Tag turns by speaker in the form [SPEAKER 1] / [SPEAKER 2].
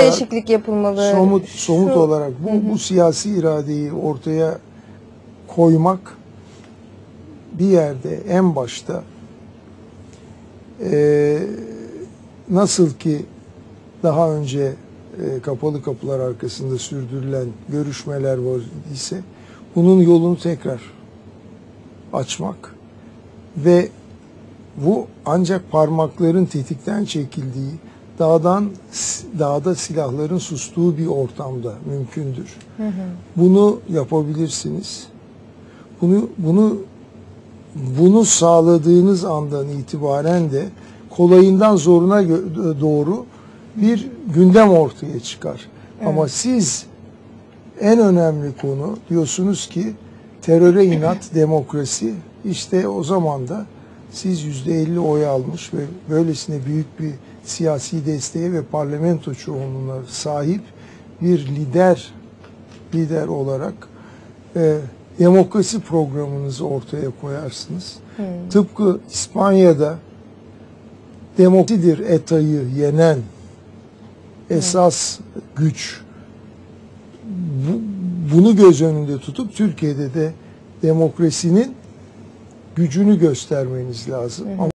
[SPEAKER 1] değişiklik yapılmalı.
[SPEAKER 2] somut somut
[SPEAKER 1] Şu-
[SPEAKER 2] olarak bu, bu siyasi iradeyi ortaya koymak bir yerde en başta eee, nasıl ki daha önce e, kapalı kapılar arkasında sürdürülen görüşmeler var ise bunun yolunu tekrar açmak ve bu ancak parmakların tetikten çekildiği, dağdan dağda silahların sustuğu bir ortamda mümkündür. Bunu yapabilirsiniz. Bunu bunu bunu sağladığınız andan itibaren de kolayından zoruna gö- doğru bir gündem ortaya çıkar. Ama siz en önemli konu diyorsunuz ki teröre inat demokrasi işte o zaman da siz yüzde elli oy almış ve böylesine büyük bir siyasi desteğe ve parlamento çoğunluğuna sahip bir lider lider olarak e, demokrasi programınızı ortaya koyarsınız. Tıpkı İspanya'da demokrasidir ETA'yı yenen esas güç bu, bunu göz önünde tutup Türkiye'de de demokrasinin gücünü göstermeniz lazım. Ama